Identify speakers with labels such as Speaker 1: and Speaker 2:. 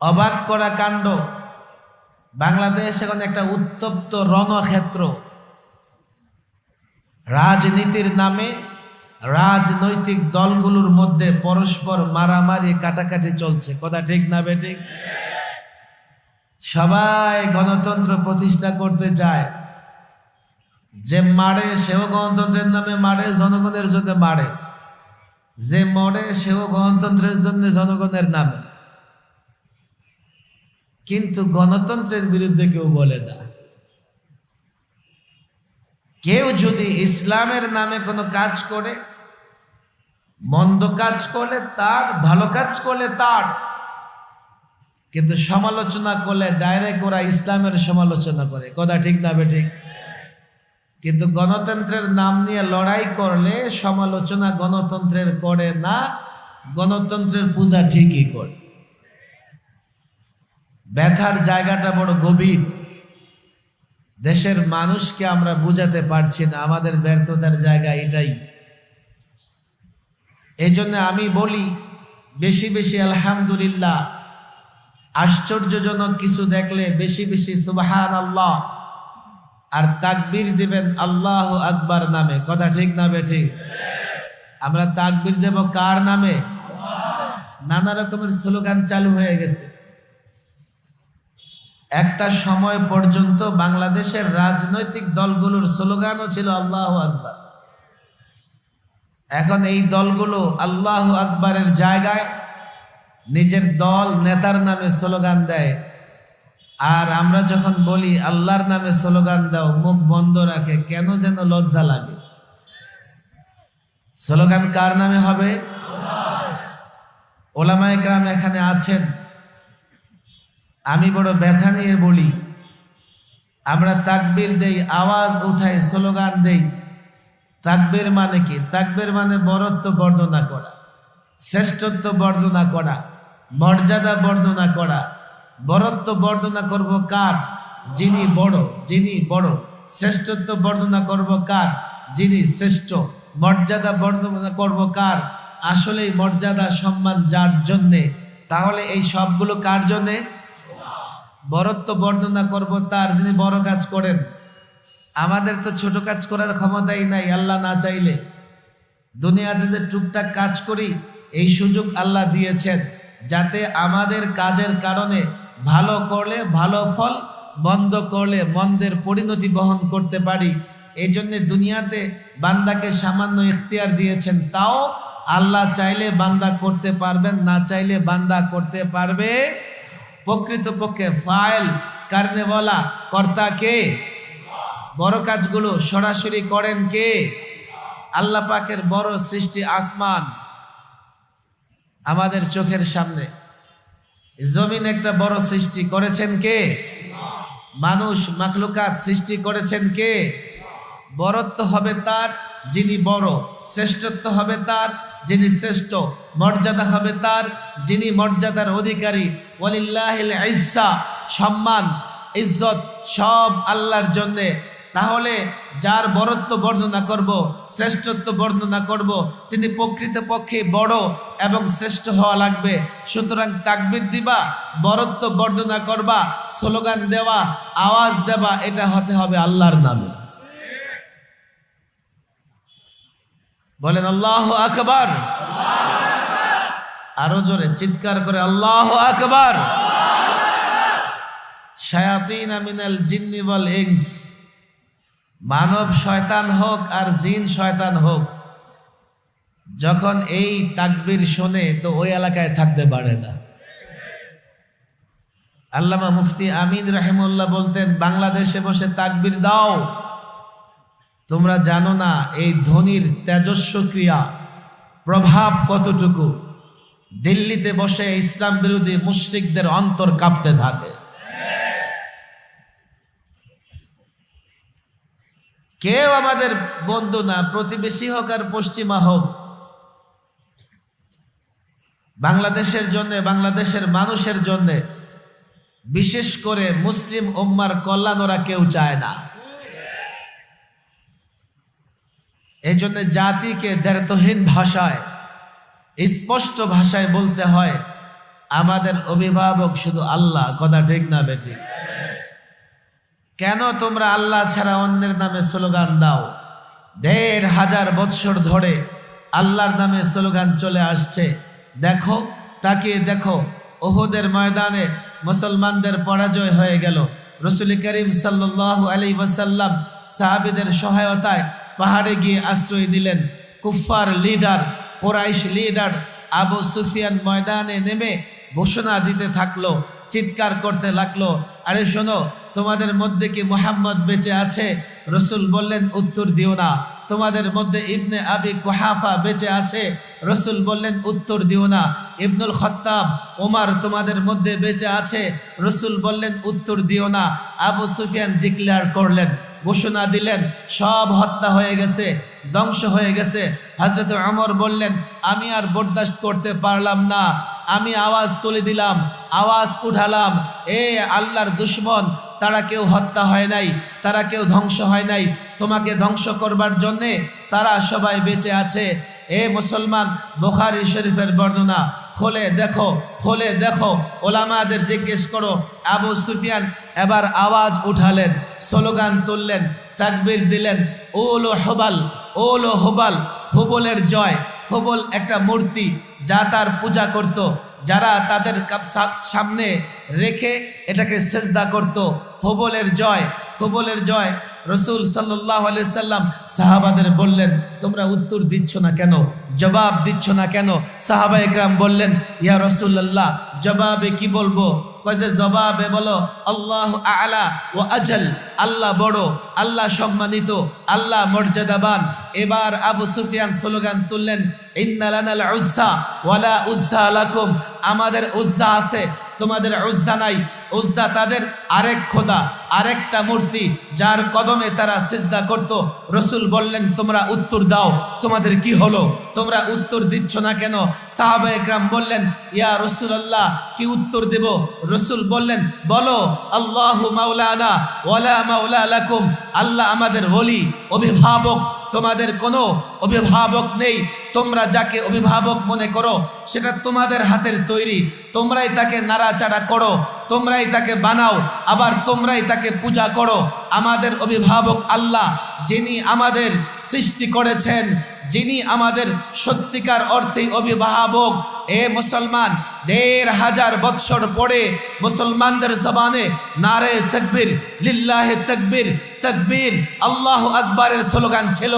Speaker 1: অবাক করা কাণ্ড। বাংলাদেশ এখন একটা উত্তপ্ত রণক্ষেত্র। রাজনীতির নামে রাজনৈতিক দলগুলোর মধ্যে পরস্পর মারামারি, কাটাকাটি চলছে। কথা ঠিক না বেঠিক? সবাই গণতন্ত্র প্রতিষ্ঠা করতে চায়। যে মারে, সেও গণতন্ত্রের নামে মারে, জনগণের জন্য মারে। যে মরে, সেও গণতন্ত্রের জন্য জনগণের নামে। কিন্তু গণতন্ত্রের বিরুদ্ধে কেউ বলে না। কেউ যদি ইসলামের নামে কোনো কাজ করে, মন্দ কাজ করলে তার, ভালো কাজ করলে তার। কিন্তু সমালোচনা করলে ডাইরেক্ট ওরা ইসলামের সমালোচনা করে। কথা ঠিক না বে ঠিক? কিন্তু গণতন্ত্রের নাম নিয়ে লড়াই করলে সমালোচনা গণতন্ত্রের করে না, গণতন্ত্রের পূজা ঠিকই করে। ব্যথার জায়গাটা বড় গভীর। দেশের মানুষকে আমরা বুঝাতে পারছি না, আমাদের ব্যর্থতার জায়গা এটাই। এই জন্য আমি বলি, বেশি বেশি আলহামদুলিল্লাহ, আশ্চর্যজনক কিছু দেখলে বেশি বেশি সুবাহান আল্লাহ আর তাকবির দিবেন আল্লাহ আকবার নামে। কথা ঠিক না বেঠিক আমরা তাকবির দেব কার নামে? নানা রকমের স্লোগান চালু হয়ে গেছে। একটা সময় পর্যন্ত বাংলাদেশের রাজনৈতিক দলগুলোর স্লোগানও ছিল আল্লাহ আকবার। এখন এই দলগুলো আল্লাহ আকবরের জায়গায় নিজের দল নেতার নামে স্লোগান দেয়। আর আমরা যখন বলি আল্লাহর নামে স্লোগান দাও, মুখ বন্ধ রাখে, কেন যেন লজ্জা লাগে? স্লোগান কার নামে হবে? ওলামায় গ্রাম এখানে আছেন। আমি বড় ব্যথা নিয়ে বলি, আমরা তাকবির দেই, আওয়াজ উঠাই, স্লোগান দেই। তাকবির মানে কি? তাকবির মানে বরত্ব বর্ণনা করা, শ্রেষ্ঠত্ব বর্ণনা করা, মর্যাদা বর্ণনা করা। বরত্ব বর্ণনা করব কার? যিনি বড় যিনি বড়। শ্রেষ্ঠত্ব বর্ণনা করব কার? যিনি শ্রেষ্ঠ। মর্যাদা বর্ণনা করব কার? আসলেই মর্যাদা, সম্মান যার জন্যে? তাহলে এই সবগুলো কার জন্যে? বরত্ব বর্ণনা করব, তার যিনি বড় কাজ করেন। আমাদের তো ছোট কাজ করার ক্ষমতাই নাই, আল্লাহ না চাইলে। দুনিয়াতে যে টুকটাক কাজ করি, এই সুযোগ আল্লাহ দিয়েছেন, যাতে আমাদের কাজের কারণে ভালো করলে ভালো ফল, মন্দ করলে মন্দের পরিণতি বহন করতে পারি। এই জন্যে দুনিয়াতে বান্দাকে সামান্য ইখতিয়ার দিয়েছেন, তাও আল্লাহ চাইলে বান্দা করতে পারবেন, না চাইলে বান্দা করতে পারবে প্রকৃতপক্ষে ফাইল কারণে বলা কর্তা কে? বড় কাজগুলো সরাসরি করেন কে? আল্লাহ পাকের বড় সৃষ্টি আসমান আমাদের চোখের সামনে। জমিন একটা বড় সৃষ্টি করেছেন কে? মানুষ, মাখলুকাত সৃষ্টি করেছেন কে? বরত্ব হবে তার, যিনি বড়। শ্রেষ্ঠত্ব হবে তার যিনি শ্রেষ্ঠ, মর্যাদা হবে তার, যিনি মর্যাদার অধিকারী। ওয়ালিল্লাহিল ইজ্জা, সম্মান, ইজ্জত সব আল্লাহর জন্যে। তাহলে যার বরত্ব বর্ণনা করব, শ্রেষ্ঠত্ব বর্ণনা করব, তিনি প্রকৃতপক্ষে বড় এবং শ্রেষ্ঠ হওয়া লাগবে। সুতরাং তাকবির দিবা, বরত্ব বর্ণনা করবা, স্লোগান দেওয়া, আওয়াজ দেবা এটা হতে হবে আল্লাহর নামে। বলেন, আল্লাহ আকবার। আরও জোরে, চিৎকার করে, আল্লাহ আকবার। মানব শয়তান হোক আর জিন শয়তান হোক, যখন এই তাকবির শোনে, তো ওই এলাকায় থাকতে পারে না। আল্লামা মুফতি আমিন রাহিমুল্লাহ বলতেন, বাংলাদেশে বসে তাকবির দাও। তোমরা জানো না, এই ধ্বনির তেজস্ব ক্রিয়া প্রভাব কতটুকু? দিল্লিতে বসে ইসলাম বিরোধী মুশ্রিকদের অন্তর কাঁপতে থাকে। কেউ আমাদের বন্ধু না, প্রতিবেশী হোক আর পশ্চিমা হোক, বাংলাদেশের জন্য, বাংলাদেশের মানুষের জন্য, বিশেষ করে মুসলিম ওম্মার কল্যাণ ওরা কেউ চায় না। এই জন্য জাতিকে দ্ব্যর্থহীন ভাষায়, স্পষ্ট ভাষায় বলতে হয়, আমাদের অভিভাবক শুধু আল্লাহ, কথা ঠিক না বেটি? কেন তোমরা আল্লাহ ছাড়া অন্যের নামে স্লোগান দাও? দেড় হাজার বৎসর ধরে আল্লাহর নামে স্লোগান চলে আসছে। দেখো তাকে দেখো, ওহুদের ময়দানে মুসলমানদের পরাজয় হয়ে গেল। রসুল করিম সাল্লাহ আলী ওয়াসাল্লাম সাহাবিদের সহায়তায় পাহাড়ে গিয়ে আশ্রয় দিলেন। কুফার leader, Quraysh leader Abu Sufyan ময়দানে নেমে ঘোষণা দিতে থাকল, চিৎকার করতে লাগল। আরে শোনো, তোমাদের মধ্যে কি মোহাম্মদ বেঁচে আছে? রসুল বললেন, উত্তর দিও না। তোমাদের মধ্যে ইবনে আবি কুহাফা বেঁচে আছে? রসুল বললেন, উত্তর দিও না। ইবনুল খত্তাব ওমার তোমাদের মধ্যে বেঁচে আছে? রসুল বললেন, উত্তর দিও না। আবু সুফিয়ান ডিক্লেয়ার করলেন। ঘোষণা দিলেন, সব হত্যা হয়ে গেছে, ধ্বংস হয়ে গেছে। হজরত আমর বললেন, আমি আর বরদাস্ত করতে পারলাম না। আমি আওয়াজ তুলে দিলাম, আওয়াজ উঠালাম। এ আল্লাহর দুশ্মন, তারা কেউ হত্যা হয় নাই, তারা কেউ ধ্বংস হয় নাই। তোমাকে ধ্বংস করবার জন্যে তারা সবাই বেঁচে আছে। এ মুসলমান, বোখারি শরীফের বর্ণনা, খোলে দেখো খোলে দেখো। ওলামাদের জিজ্ঞেস করো, আবু সুফিয়ান এবার আওয়াজ উঠালেন, স্লোগান তুললেন, তাকবির দিলেন, ওলো হবাল ওলো হবাল, হুবলের জয়, হুবল একটা মূর্তি যা তার পূজা করত, যারা তাদের সামনে রেখে এটাকে সেজদা করত, হুবলের জয় হুবলের জয় রসুল সাল্লাহ সাল্লাম সাহাবাদের বললেন, তোমরা উত্তর দিচ্ছ না কেন? জবাব দিচ্ছ না কেন? সাহাবা একরাম বললেন, ইয়া রসুল্লাহ জবাবে কি বলব? কয় জবাবে বলো, আল্লাহ আলা ও আজল, আল্লাহ বড়, আল্লাহ সম্মানিত, আল্লাহ মর্যাদাবান। এবার আবু সুফিয়ান স্লোগান তুললেন ইন্নালানাল উজ্জা ওয়ালা উজ্জা লাকুম। আমাদের উজ্জা আছে, তোমাদের উজ্জা নাই। উজ্জা তাদের আরেক খোদা। আরেকটা মূর্তি যার কদমে তারা সিজদা করত। রসুল বললেন, তোমরা উত্তর দাও, তোমাদের কি হলো? তোমরা উত্তর দিচ্ছ না কেন? সাহাবা একরাম বললেন, ইয়া রসুল আল্লাহ কি উত্তর দেব? রসুল বললেন, বলো, আল্লাহ মাওলানা, ওয়ালা মাওলা লাকুম, আল্লাহ আমাদের বলি অভিভাবক, তোমাদের কোনো অভিভাবক নেই। তোমরা যাকে অভিভাবক মনে করো, সেটা তোমাদের হাতের তৈরি। তোমরাই তাকে নাড়াচাড়া করো। তোমরাই তাকে বানাও, আবার তোমরাই তাকে পূজা করো। আমাদের অভিভাবক আল্লাহ, যিনি আমাদের সৃষ্টি করেছেন, যিনি আমাদের সত্যিকার অর্থে অভিভাবক, এ মুসলমান, দেড় হাজার বৎসর পরে মুসলমানদের জবানে নারে তকবীর, লিল্লাহে তকবীর তকবীর, আল্লাহ আকবরের স্লোগান ছিল।